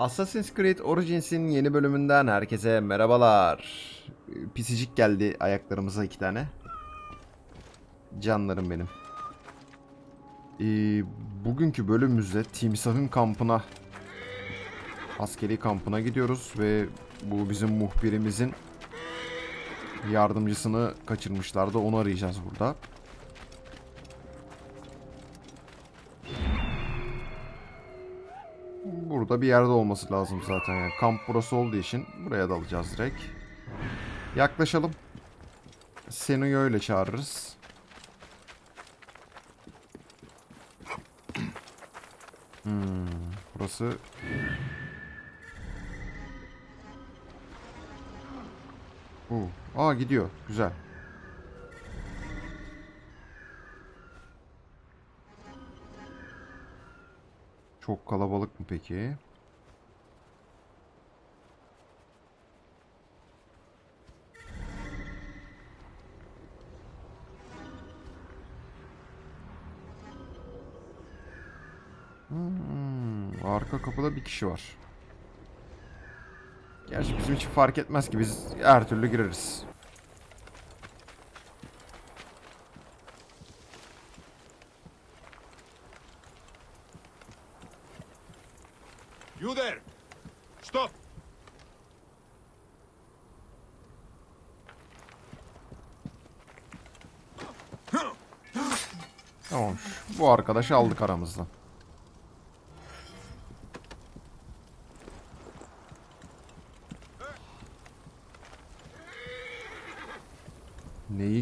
Assassin's Creed Origins'in yeni bölümünden herkese merhabalar. Pisicik geldi ayaklarımıza iki tane. Canlarım benim. Ee, bugünkü bölümümüzde Timsah'ın kampına askeri kampına gidiyoruz ve bu bizim muhbirimizin yardımcısını kaçırmışlardı. Onu arayacağız burada. Burada bir yerde olması lazım zaten. Yani kamp burası olduğu için buraya da alacağız direkt. Yaklaşalım. Senu'yu öyle çağırırız. Hmm, burası... Uh, aa gidiyor. Güzel. Çok kalabalık mı peki? Kapıda bir kişi var. Gerçi bizim için fark etmez ki biz her türlü gireriz. You there! Stop! Tamam. Bu arkadaşı aldık aramızda.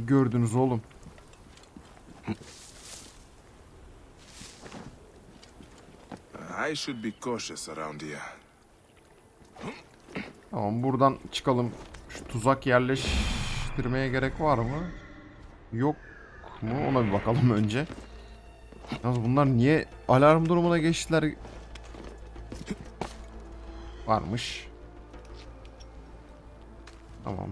Gördünüz oğlum? I should be cautious around here. Tamam buradan çıkalım. Şu tuzak yerleştirmeye gerek var mı? Yok mu? Ona bir bakalım önce. Yalnız bunlar niye alarm durumuna geçtiler? Varmış. Tamam.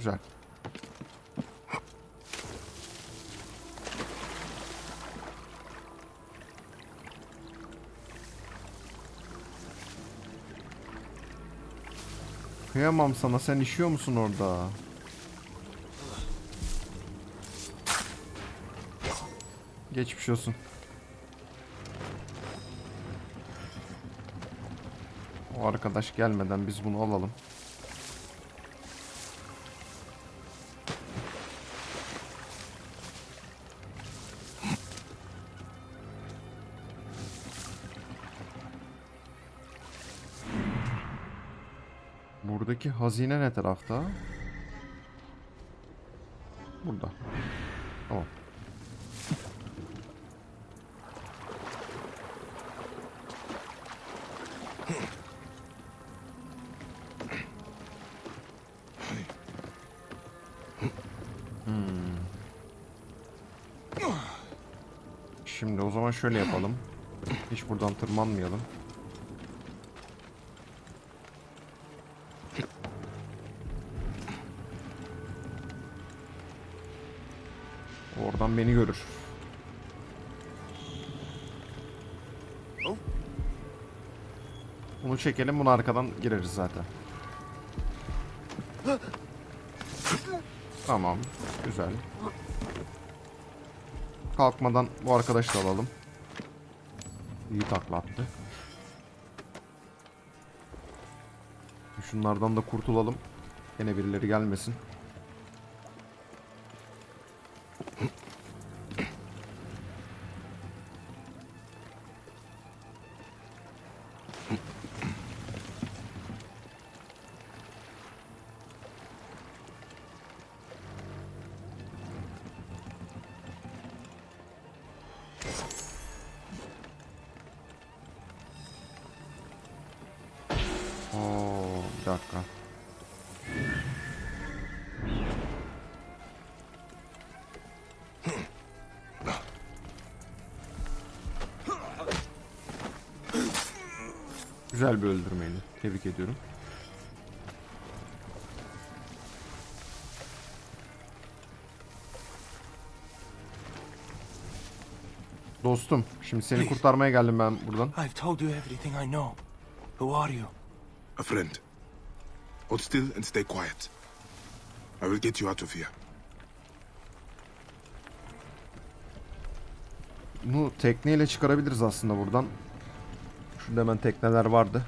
Güzel. Kıyamam sana. Sen işiyor musun orada? Geçmiş olsun. O arkadaş gelmeden biz bunu alalım. Hazine ne tarafta? Burada. Tamam. Hmm. Şimdi o zaman şöyle yapalım. Hiç buradan tırmanmayalım. Oradan beni görür. Bunu çekelim, bunu arkadan gireriz zaten. Tamam, güzel. Kalkmadan bu arkadaşı da alalım. İyi takla attı. Şunlardan da kurtulalım. Yine birileri gelmesin. Güzel bir öldürmeydi. Tebrik ediyorum. Dostum, şimdi seni kurtarmaya geldim ben buradan. I've told you everything I know. Who are you? A friend. Hold still and stay quiet. I will get you out of here. Bunu tekneyle çıkarabiliriz aslında buradan. Şurada hemen tekneler vardı.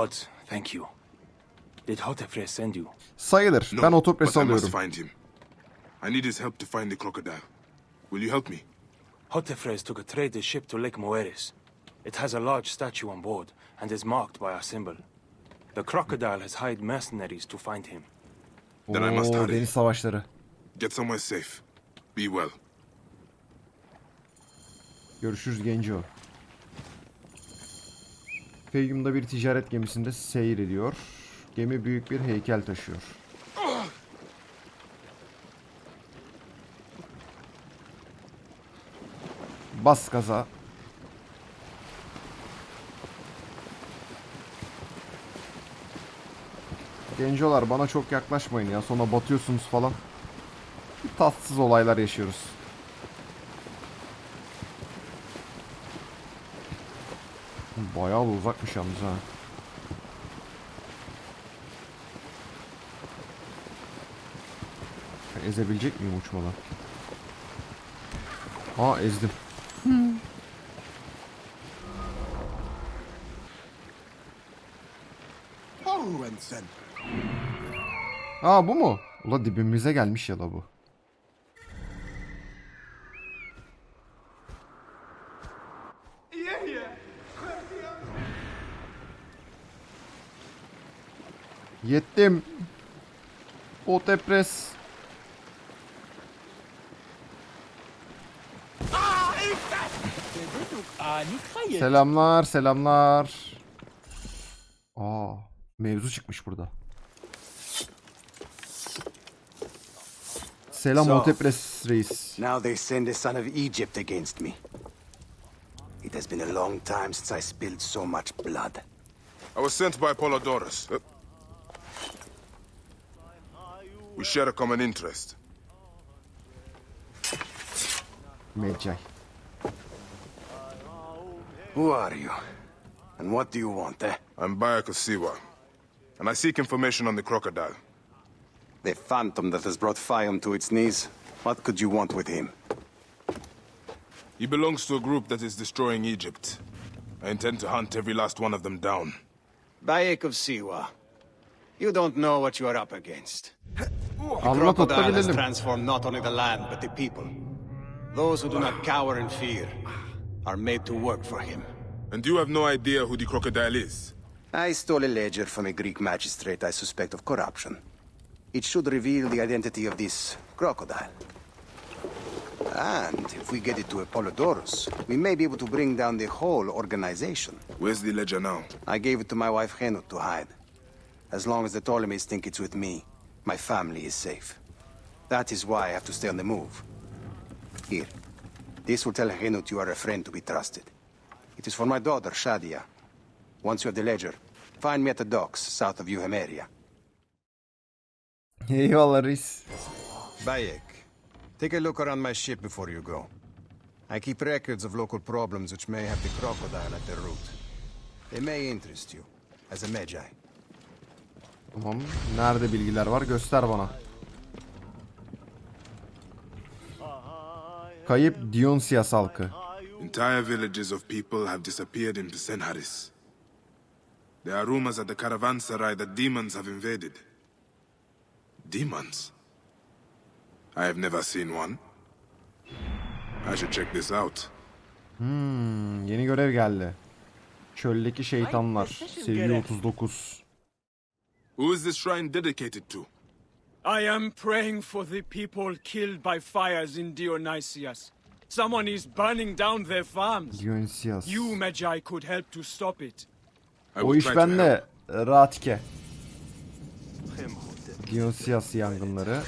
Gods, thank you. Did Hotefre send you? Sayılır. No, ben but otopres I must alıyorum. find him. I need his help to find the crocodile. Will you help me? Hotefres took a trader ship to Lake Moeris. It has a large statue on board and is marked by our symbol. The crocodile has hired mercenaries to find him. Then I must hurry. deniz savaşları. Get somewhere safe. Be well. Görüşürüz Genco. Feyyum'da bir ticaret gemisinde seyir ediyor. Gemi büyük bir heykel taşıyor. Bas gaza. Gencolar bana çok yaklaşmayın ya. Sonra batıyorsunuz falan. Tatsız olaylar yaşıyoruz. Bayağı da uzakmış yalnız ha. Ezebilecek miyim uçmadan? Aa ezdim. Aa bu mu? Ula dibimize gelmiş ya la bu. Yettim. Otepres. Selamlar, selamlar. Aa, mevzu çıkmış burada. Selam So- Otepres reis. Now they send the son of Egypt against me. It has been a long time since I spilled so much blood. I was sent by Polydorus. We share a common interest. Medcay. Who are you? And what do you want, eh? I'm Bayak of Siwa, and I seek information on the crocodile. The phantom that has brought Fium to its knees? What could you want with him? He belongs to a group that is destroying Egypt. I intend to hunt every last one of them down. Bayek of Siwa. You don't know what you are up against. Anlat hatta Crocodile has transformed not only the land, but the people. Those who do not cower in fear are made to work for him. And you have no idea who the crocodile is? I stole a ledger from a Greek magistrate I suspect of corruption. It should reveal the identity of this crocodile. And if we get it to Apollodorus, we may be able to bring down the whole organization. Where's the ledger now? I gave it to my wife Henut to hide. As long as the Ptolemies think it's with me, my family is safe. That is why I have to stay on the move. Here. This will tell Henut you are a friend to be trusted. It is for my daughter, Shadia. Once you have the ledger, find me at the docks south of Euhemeria. Eyvallah reis. Bayek, take a look around my ship before you go. I keep records of local problems which may have the crocodile at their root. They may interest you, as a Magi. Tamam. Nerede bilgiler var? Göster bana. Kayıp Dionysias halkı. Entire villages of people have disappeared in Pisenharis. There are rumors at the caravanserai that demons have invaded. Demons? I have never seen one. I should check this out. Hmm, yeni görev geldi. Çöldeki şeytanlar. Seviye 39. Who is this shrine dedicated to? I am praying for the people killed by fires in Dionysius. Someone is burning down their farms. Dionysias. You, Magi, could help to stop it. I O will iş try to help. bende. Ratike. Dionysias yangınları.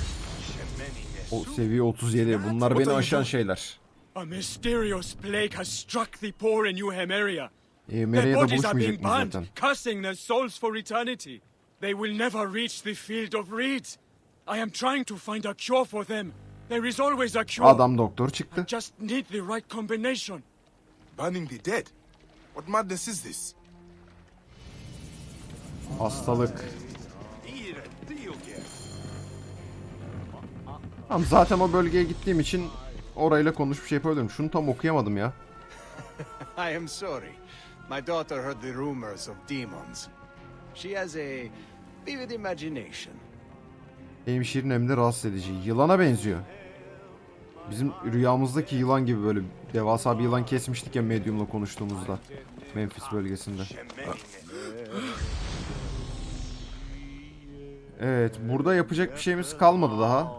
O seviye 37. Bunlar beni aşan şeyler. A mysterious plague has struck the poor in New Hemeria. E, Their bodies are being mıyız burned, zaten? cursing their souls for eternity. They will never reach the field of reeds. I am trying to find a cure for them. There is always a cure. Adam doktor çıktı. Just need the right combination. Burning the dead? What madness is this? Hastalık. Tamam zaten o bölgeye gittiğim için orayla konuşup şey yapabilirim. Şunu tam okuyamadım ya. I am sorry. My daughter heard the rumors of demons. She has a vivid imagination. Hem şirin hem de rahatsız edici. Yılana benziyor. Bizim rüyamızdaki yılan gibi böyle devasa bir yılan kesmiştik ya medyumla konuştuğumuzda. Memphis bölgesinde. Evet, burada yapacak bir şeyimiz kalmadı daha.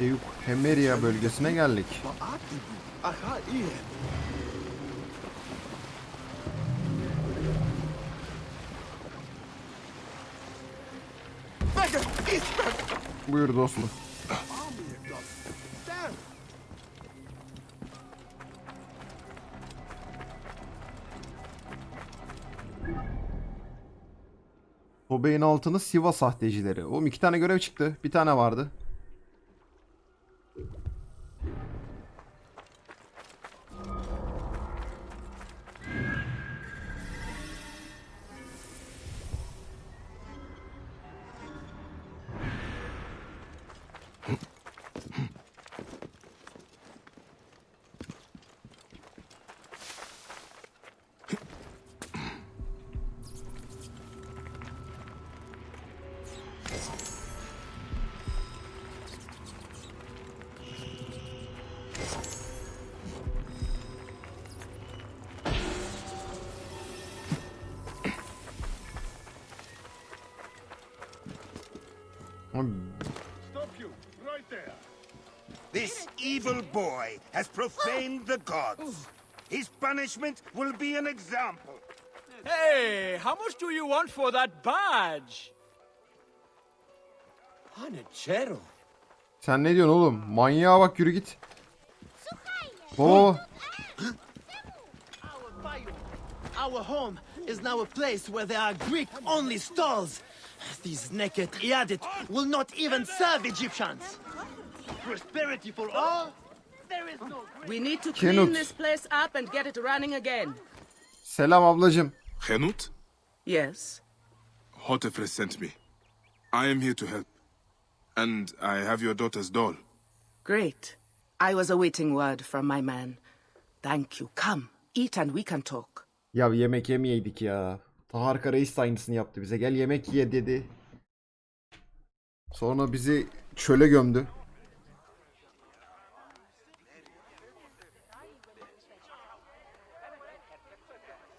Eyüp Hemeria bölgesine geldik. Buyur dostum. Sobeyin altını Siva sahtecileri. Oğlum iki tane görev çıktı. Bir tane vardı. Evil boy has profaned the gods. His punishment will be an example. Hey, how much do you want for that badge? Hanachero. Sen ne diyorsun oğlum? Manyağa bak yürü git. Oo, Our home is now a place where there are Greek-only stalls. These naked Iadit will not even serve Egyptians. Prosperity for all? There is no We need to Kenut. clean this place up and get it running again. selam ablacım. Henut? Yes. Hotefres sent me. I am here to help. And I have your daughter's doll. Great. I was awaiting word from my man. Thank you. Come, eat and we can talk. Ya yemek yemeyeydik ya. Taharka Reis de aynısını yaptı bize. Gel yemek ye dedi. Sonra bizi çöle gömdü.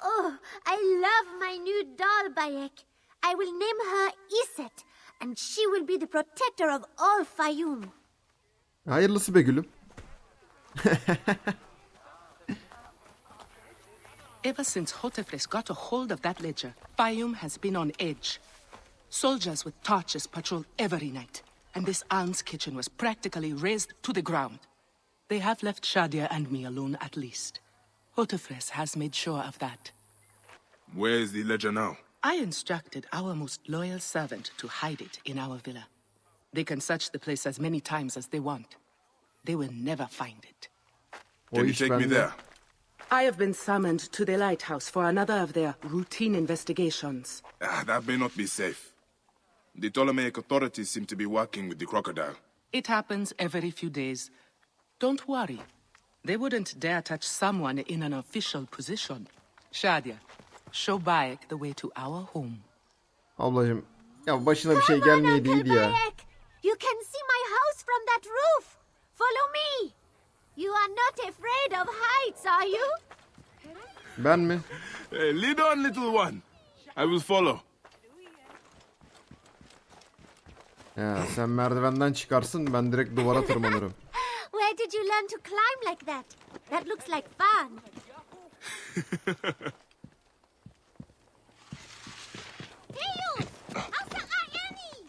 Oh, I love my new doll, Bayek. I will name her Iset, and she will be the protector of all Fayum. Hayırlısı be gülüm. Ever since Hotefres got a hold of that ledger, Fayum has been on edge. Soldiers with torches patrol every night, and this alms kitchen was practically razed to the ground. They have left Shadia and me alone at least. Hotefres has made sure of that. Where is the ledger now? I instructed our most loyal servant to hide it in our villa. They can search the place as many times as they want. They will never find it. Can you take me there? I have been summoned to the lighthouse for another of their routine investigations. Ah, that may not be safe. The Ptolemaic authorities seem to be working with the crocodile. It happens every few days. Don't worry. They wouldn't dare touch someone in an official position. Shadia, show Bayek the way to our home. Ablacım ya başına bir şey Come on, gelmeyeydi Uncle iyiydi ya. You can see my house from that roof. Follow me. You are not afraid of heights, are you? Ben mi? Hey, lead on, little one. I will follow. Ya sen merdivenden çıkarsın ben direkt duvara tırmanırım. Where did you learn to climb like that? That looks like fun. Teyo! Asa ayani!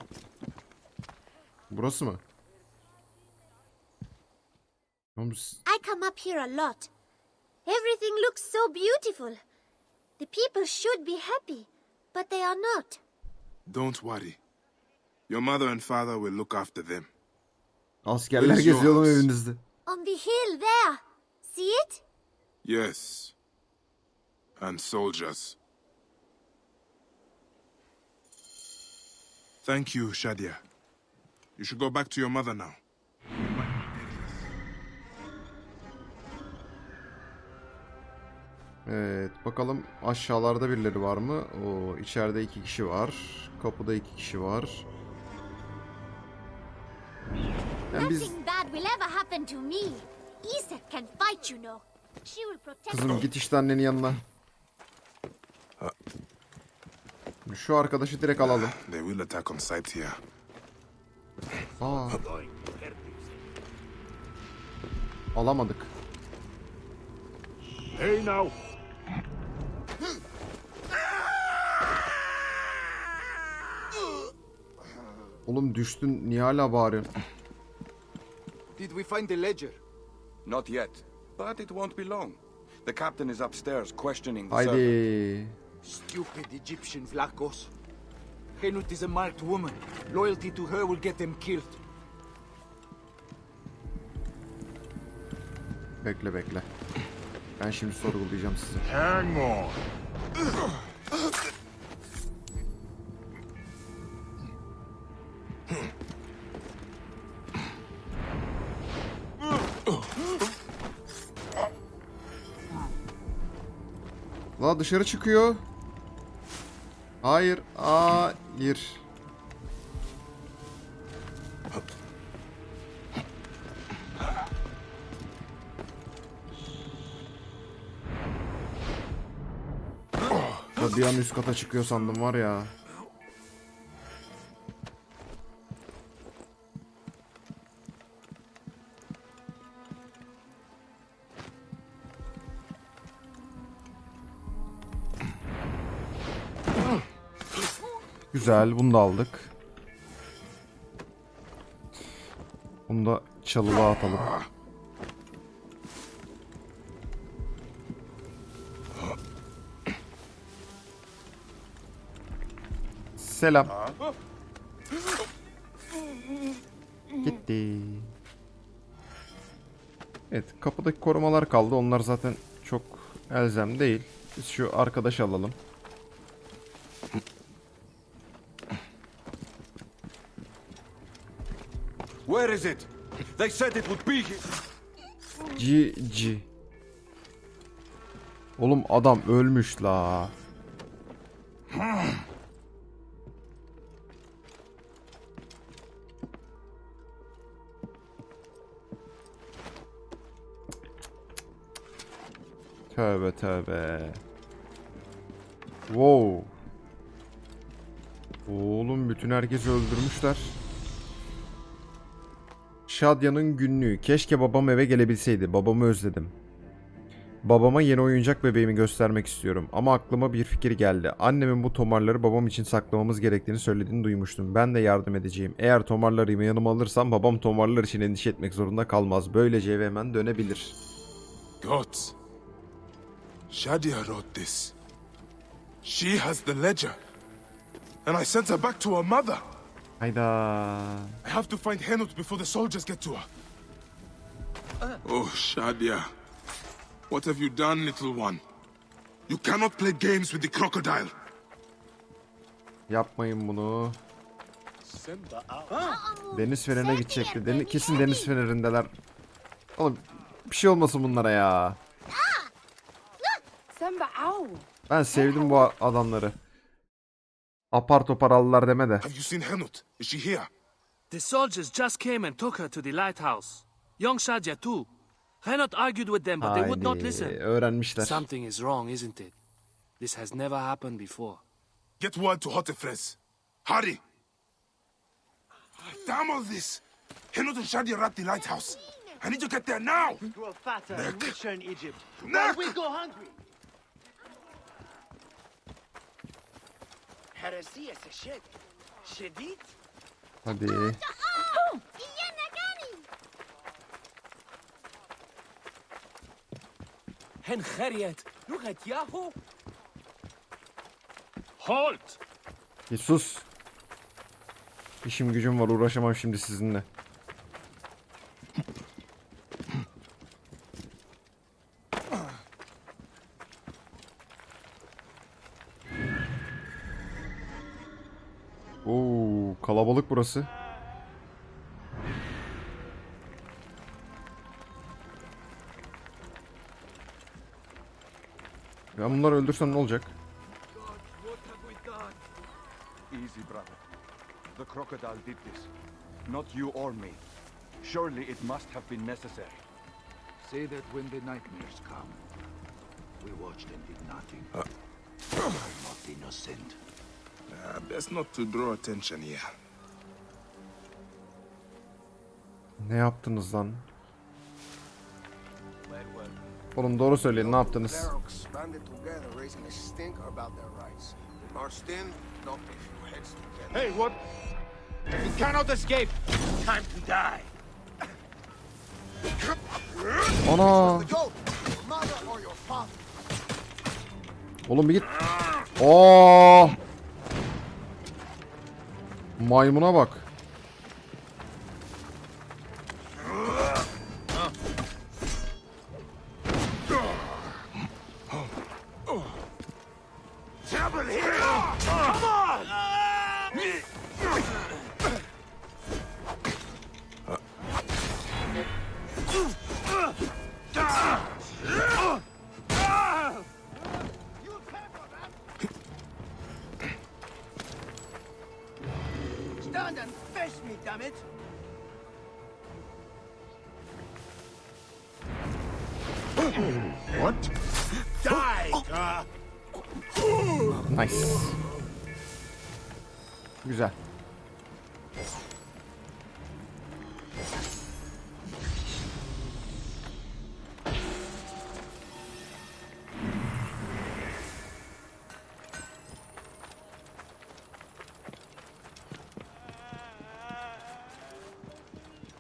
Burası mı? Oğlum s- I come up here a lot. Everything looks so beautiful. The people should be happy, but they are not. Don't worry. Your mother and father will look after them. Askerler Where's geziyor oğlum evinizde. On the hill there. See it? Yes. And soldiers. Thank you, Shadia. You should go back to your mother now. Evet bakalım aşağılarda birileri var mı? O içeride iki kişi var. Kapıda iki kişi var. Yani biz Nothing bad will ever happen to me. Iset can fight, you know. She will protect kızım git işte annenin yanına. Şu arkadaşı direkt alalım. They will attack on sight here. Aa. Alamadık. Hey now! Oğlum düştün niye hala bağırıyorsun? Did we find the ledger? Not yet, but it won't be long. The captain is upstairs questioning the servant. Haydi. Stupid Egyptian flacos. Henut is a marked woman. Loyalty to her will get them killed. Bekle bekle. Ben şimdi sorgulayacağım sizi. Hang on! Dışarı çıkıyor. Hayır. Hayır. Ya bir an üst kata çıkıyor sandım var ya. Güzel, bunu da aldık. Bunu da çalılığa atalım. Selam. Gitti. Evet, kapıdaki korumalar kaldı. Onlar zaten çok elzem değil. Biz şu arkadaşı alalım. Where is it? They said it would be. GG. Oğlum adam ölmüş la. Tövbe tövbe. Wow. Oğlum bütün herkesi öldürmüşler. Şadya'nın günlüğü. Keşke babam eve gelebilseydi. Babamı özledim. Babama yeni oyuncak bebeğimi göstermek istiyorum. Ama aklıma bir fikir geldi. Annemin bu tomarları babam için saklamamız gerektiğini söylediğini duymuştum. Ben de yardım edeceğim. Eğer tomarları yanıma alırsam babam tomarlar için endişe etmek zorunda kalmaz. Böylece eve hemen dönebilir. Gods. Shadia wrote this. She has the ledger. And I sent her back to her mother. Hayda. I have to find Henut before the soldiers get to her. Oh, Shadia. What have you done, little one? You cannot play games with the crocodile. Yapmayın bunu. Deniz fenerine gidecekti. Deni- kesin deniz fenerindeler. Oğlum bir şey olmasın bunlara ya. Ben sevdim bu adamları. Apar topar aldılar deme de. Have you seen Henut? Is she here? The soldiers just came and took her to the lighthouse. Young Shadia, too. Renot argued with them, but they would not listen. öğrenmişler. Something is wrong, isn't it? This has never happened before. Get word to Hotefres. Hurry! Damn all this! Henut and Shadi are at the lighthouse. I need to get there now! Grow fatter and richer in Egypt. Neck! we go hungry. Heresy is a shit. Shedid? Hadi. Look at Yahoo! Halt! Bir sus. İşim gücüm var uğraşamam şimdi sizinle. Burası. Ben bunları öldürsem ne olacak? Easy, brother. The crocodile did this. Not you or me. Surely it must have been necessary. Say that when the nightmares come. We watched and did nothing. Uh. I'm not innocent. Uh, best not to draw attention here. Ne yaptınız lan? Oğlum doğru söyleyin ne yaptınız? Hey, what? You cannot escape. Time to die. Ana! Oğlum bir git. Aa! Maymuna bak.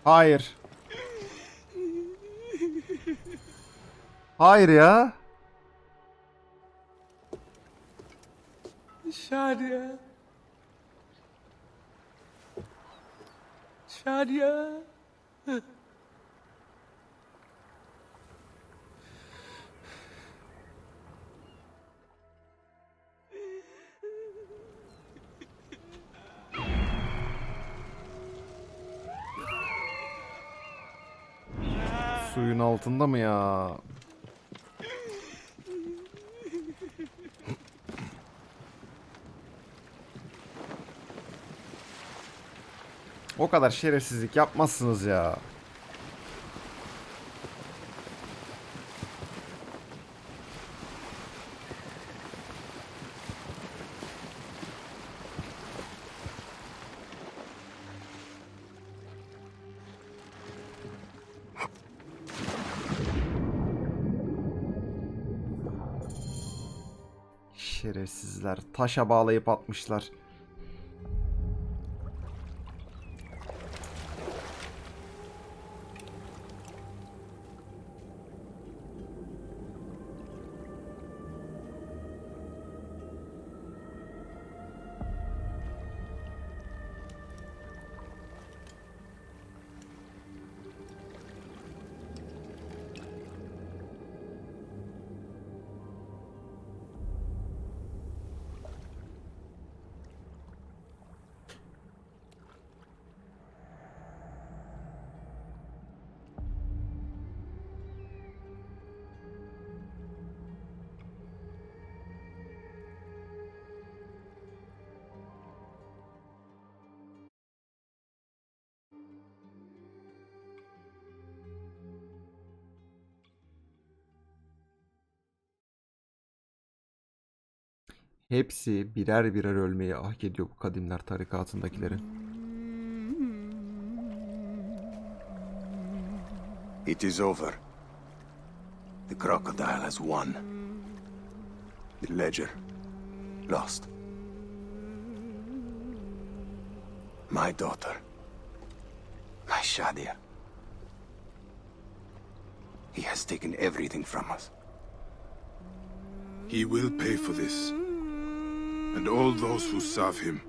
Hayır. Hayır ya. Shadia. Shadia. Altında mı ya? O kadar şerefsizlik yapmazsınız ya. Taşa bağlayıp atmışlar. Hepsi birer birer ölmeyi hak ediyor bu kadimler tarikatındakilerin. It is over. The crocodile has won. The ledger lost. My daughter. My Shadia. He has taken everything from us. He will pay for this. And all those who serve him.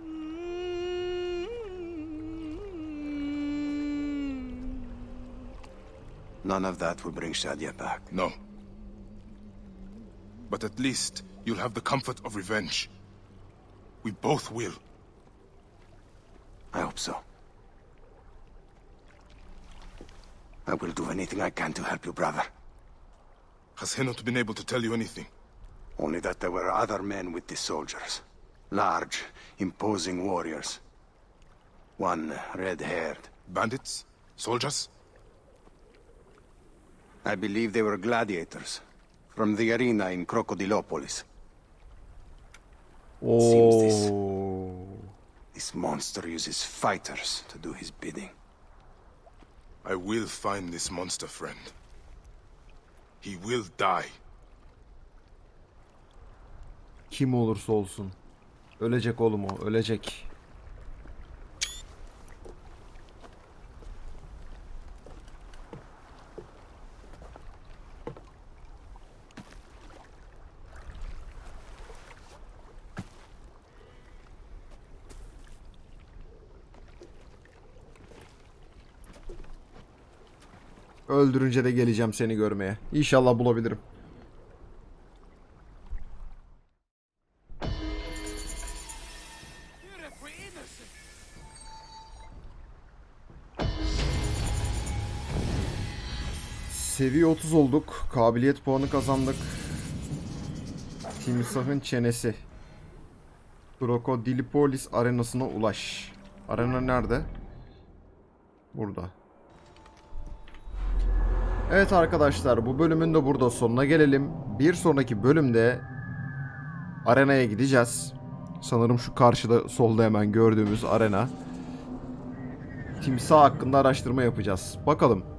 None of that will bring Shadia back. No. But at least you'll have the comfort of revenge. We both will. I hope so. I will do anything I can to help you, brother. Has he not been able to tell you anything? Only that there were other men with the soldiers. Large, imposing warriors. One red-haired. Bandits? Soldiers? I believe they were gladiators. From the arena in Crocodilopolis. Seems this- oh. This monster uses fighters to do his bidding. I will find this monster, friend. He will die. Kim olursa olsun. Ölecek oğlum o, ölecek. Öldürünce de geleceğim seni görmeye. İnşallah bulabilirim. Seviye 30 olduk. Kabiliyet puanı kazandık. Timsah'ın çenesi. Krokodilipolis arenasına ulaş. Arena nerede? Burada. Evet arkadaşlar bu bölümün de burada sonuna gelelim. Bir sonraki bölümde arenaya gideceğiz. Sanırım şu karşıda solda hemen gördüğümüz arena. Timsah hakkında araştırma yapacağız. Bakalım.